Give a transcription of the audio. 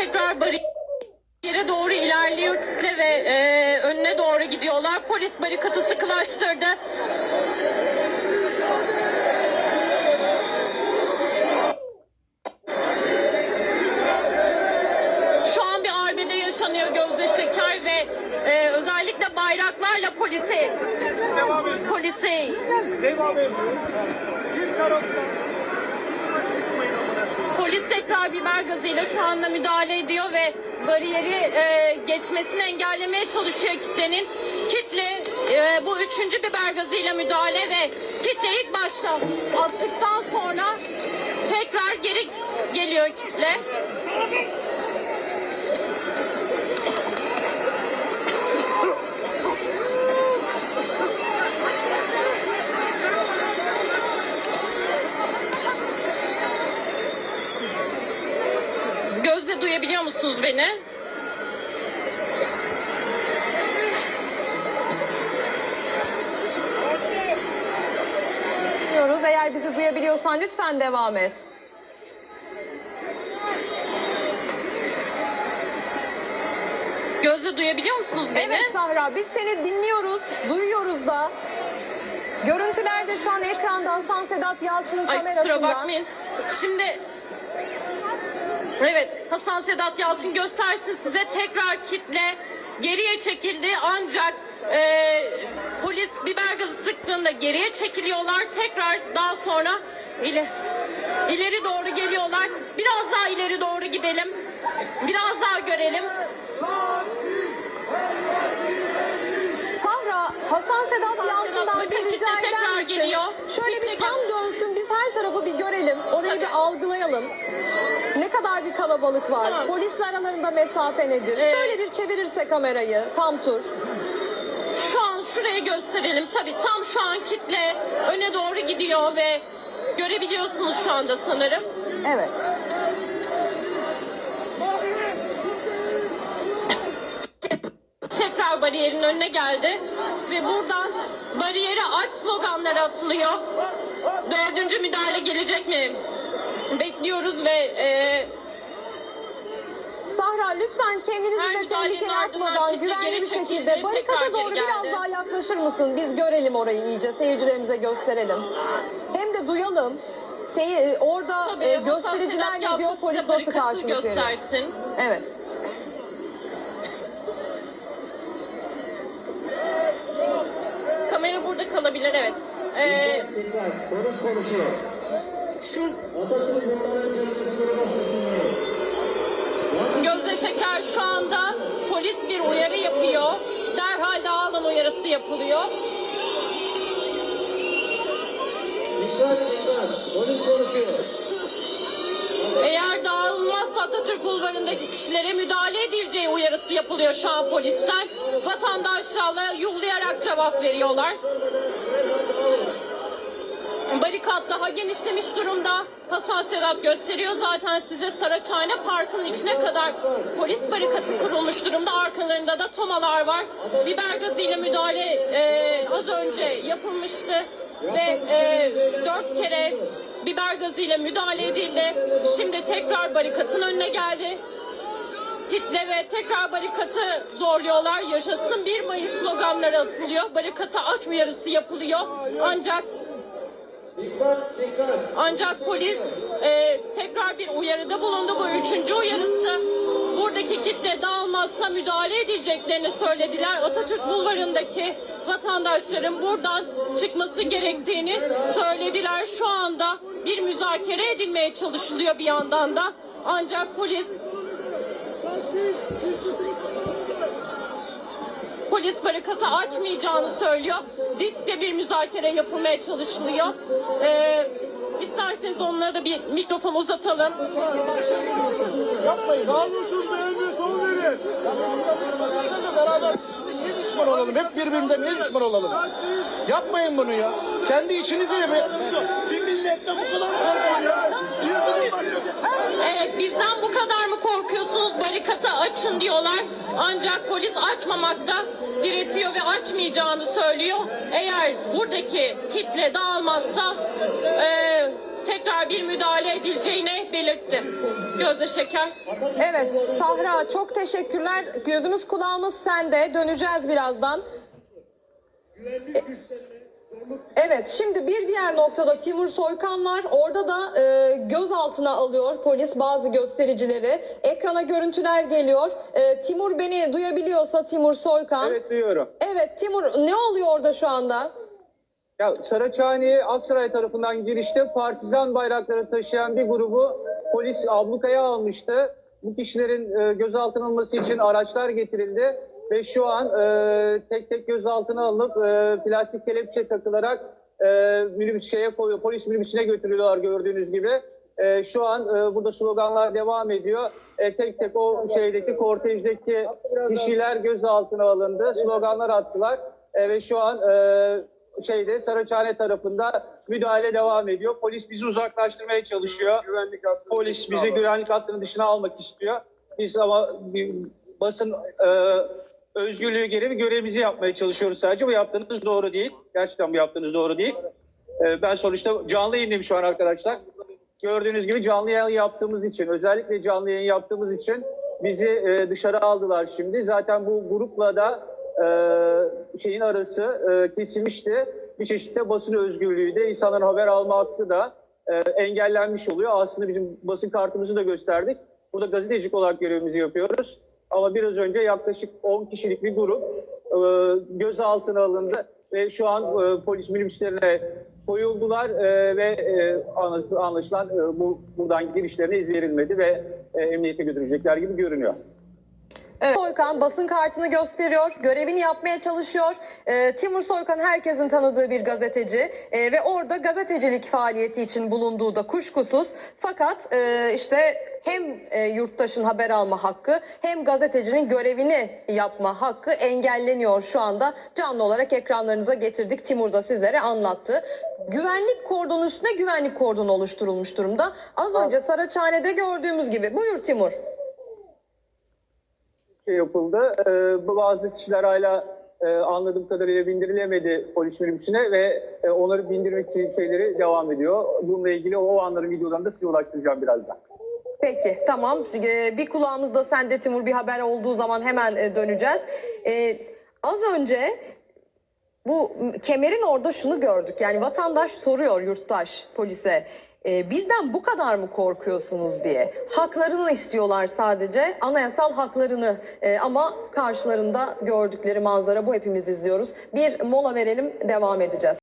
tekrar bariyere doğru ilerliyor kitle ve e, önüne doğru gidiyorlar. Polis barikatı sıkılaştırdı. Şu an bir arbede yaşanıyor Gözde Şeker ve e, özellikle bayraklarla polisi polisi Devam ediyor. Bir taraftan Polis tekrar biber gazıyla şu anda müdahale ediyor ve bariyeri e, geçmesini engellemeye çalışıyor kitlenin. Kitle e, bu üçüncü biber gazıyla müdahale ve kitle ilk başta attıktan sonra tekrar geri geliyor kitle. Duyabiliyor musunuz beni? Dinliyoruz. Eğer bizi duyabiliyorsan lütfen devam et. Gözle duyabiliyor musunuz beni? Evet Sahra biz seni dinliyoruz, duyuyoruz da. Görüntülerde şu an ekranda Hasan Sedat Yalçın'ın Ay kusura kamerasından. bakmayın. Şimdi Evet Hasan Sedat Yalçın göstersin size tekrar kitle geriye çekildi ancak e, polis biber gazı sıktığında geriye çekiliyorlar tekrar daha sonra ile, ileri doğru geliyorlar biraz daha ileri doğru gidelim biraz daha görelim Sahra, Hasan Sedat Yalçın'dan bir rica tekrar geliyor. Şöyle bir tam dönsün, biz her tarafı bir görelim. Orayı Tabii. bir algılayalım. Ne kadar bir kalabalık var? Tamam. Polisler aralarında mesafe nedir? Ee, Şöyle bir çevirirse kamerayı, tam tur. Şu an şurayı gösterelim. Tabii tam şu an kitle öne doğru gidiyor ve görebiliyorsunuz şu anda sanırım. Evet. Tekrar bariyerin önüne geldi ve buradan bariyeri aç sloganları atılıyor. Dördüncü müdahale gelecek mi? Bekliyoruz ve e, Sahra lütfen kendinizi Her de müdahalenin tehlikeye ardından atmadan kitle güvenli geri bir çekildi, şekilde tekrar barikata geri doğru biraz geldi. daha yaklaşır mısın? Biz görelim orayı iyice, seyircilerimize gösterelim. Hem de duyalım. Sey- orada tabii e, göstericiler ne diyor, polis size nasıl barikatı karşılık veriyor? göstersin. Evet. Kamera burada kalabilir evet. E, Polis konuşuyor. Sesleniyor. Gözde Şeker şu anda polis bir uyarı yapıyor. Derhal dağılın uyarısı yapılıyor. Dikkat dikkat. Polis konuşuyor. Eğer dağılmazsa Atatürk Bulvarı'ndaki kişilere müdahale edileceği uyarısı yapılıyor şu an polisten. Vatandaşlarla yuhlayarak cevap veriyorlar. Barikat daha genişlemiş durumda. Hasan Sedat gösteriyor zaten size Saraçhane Parkı'nın içine kadar polis barikatı kurulmuş durumda. Arkalarında da tomalar var. Biber gazıyla müdahale e, az önce yapılmıştı ve e, dört kere biber gazıyla müdahale edildi. Şimdi tekrar barikatın önüne geldi. Kitle ve tekrar barikatı zorluyorlar. Yaşasın 1 Mayıs sloganları atılıyor. Barikatı aç uyarısı yapılıyor. Ancak. Ancak polis e, tekrar bir uyarıda bulundu. Bu üçüncü uyarısı. Buradaki kitle dağılmazsa müdahale edeceklerini söylediler. Atatürk Bulvarı'ndaki vatandaşların buradan çıkması gerektiğini söylediler. Şu anda bir müzakere edilmeye çalışılıyor bir yandan da. Ancak polis Polis barikatı açmayacağını söylüyor. Diskte bir müzakere yapılmaya çalışılıyor. Ee, isterseniz onlara da bir mikrofon uzatalım. Yapmayın. Namussuz beğenmiyor son verin. beraber şimdi niye düşman olalım? Hep birbirimize niye düşman olalım? Yapmayın bunu ya. Kendi içinizde de bir... Bir millette bu kadar korkun ya. Bir cumhurbaşkanı. Evet bizden bu kadar mı korkuyorsunuz barikatı açın diyorlar. Ancak polis açmamakta diretiyor ve açmayacağını söylüyor. Eğer buradaki kitle dağılmazsa e, tekrar bir müdahale edileceğini belirtti. Gözde Şeker. Evet Sahra çok teşekkürler. Gözümüz kulağımız sende. Döneceğiz birazdan. E- Evet şimdi bir diğer noktada Timur Soykan var. Orada da e, gözaltına alıyor polis bazı göstericileri. Ekrana görüntüler geliyor. E, Timur beni duyabiliyorsa Timur Soykan. Evet duyuyorum. Evet Timur ne oluyor orada şu anda? Ya Saraçhane'ye Aksaray tarafından girişte partizan bayrakları taşıyan bir grubu polis ablukaya almıştı. Bu kişilerin e, gözaltına alınması için araçlar getirildi ve şu an e, tek tek gözaltına alınıp e, plastik kelepçe takılarak e, minibüs şeye koyuyor. Polis minibüsüne götürülüyorlar gördüğünüz gibi. E, şu an e, burada sloganlar devam ediyor. E, tek tek o şeydeki kortejdeki kişiler gözaltına alındı. Sloganlar attılar. E, ve şu an e, şeyde Saraçhane tarafında müdahale devam ediyor. Polis bizi uzaklaştırmaya çalışıyor. Güvenlik Polis bizi güvenlik hattının dışına almak istiyor. Biz ama bir basın e, özgürlüğü gereği görevimizi yapmaya çalışıyoruz sadece. Bu yaptığınız doğru değil. Gerçekten bu yaptığınız doğru değil. E, ben sonuçta canlı yayındayım şu an arkadaşlar. Gördüğünüz gibi canlı yayın yaptığımız için, özellikle canlı yayın yaptığımız için bizi e, dışarı aldılar şimdi. Zaten bu grupla da e, şeyin arası e, kesilmişti. Bir çeşitli basın özgürlüğü de insanların haber alma hakkı da engellenmiş oluyor. Aslında bizim basın kartımızı da gösterdik. Burada gazetecilik olarak görevimizi yapıyoruz. Ama biraz önce yaklaşık 10 kişilik bir grup e, gözaltına alındı ve şu an e, polis minibüslerine koyuldular e, ve e, anlaş- anlaşılan e, bu buradan girişlerine izin verilmedi ve e, emniyete götürecekler gibi görünüyor. Evet. Soykan basın kartını gösteriyor, görevini yapmaya çalışıyor. Ee, Timur Soykan herkesin tanıdığı bir gazeteci Ee, ve orada gazetecilik faaliyeti için bulunduğu da kuşkusuz. Fakat e, işte hem e, yurttaşın haber alma hakkı hem gazetecinin görevini yapma hakkı engelleniyor şu anda. Canlı olarak ekranlarınıza getirdik. Timur da sizlere anlattı. Güvenlik kordonu üstüne güvenlik kordonu oluşturulmuş durumda. Az önce Saraçhane'de gördüğümüz gibi. Buyur Timur. şey yapıldı. Ee, bu bazı kişiler hala e, anladığım kadarıyla bindirilemedi polis minibüsüne ve e, onları bindirmek için şeyleri devam ediyor. Bununla ilgili o anların videolarını da size ulaştıracağım birazdan. Peki tamam Ee, bir kulağımızda sende Timur bir haber olduğu zaman hemen e, döneceğiz. Ee, az önce bu kemerin orada şunu gördük yani vatandaş soruyor yurttaş polise. "E, bizden bu kadar mı korkuyorsunuz diye. Haklarını istiyorlar sadece anayasal haklarını E, ama karşılarında gördükleri manzara bu hepimiz izliyoruz. Bir mola verelim devam edeceğiz.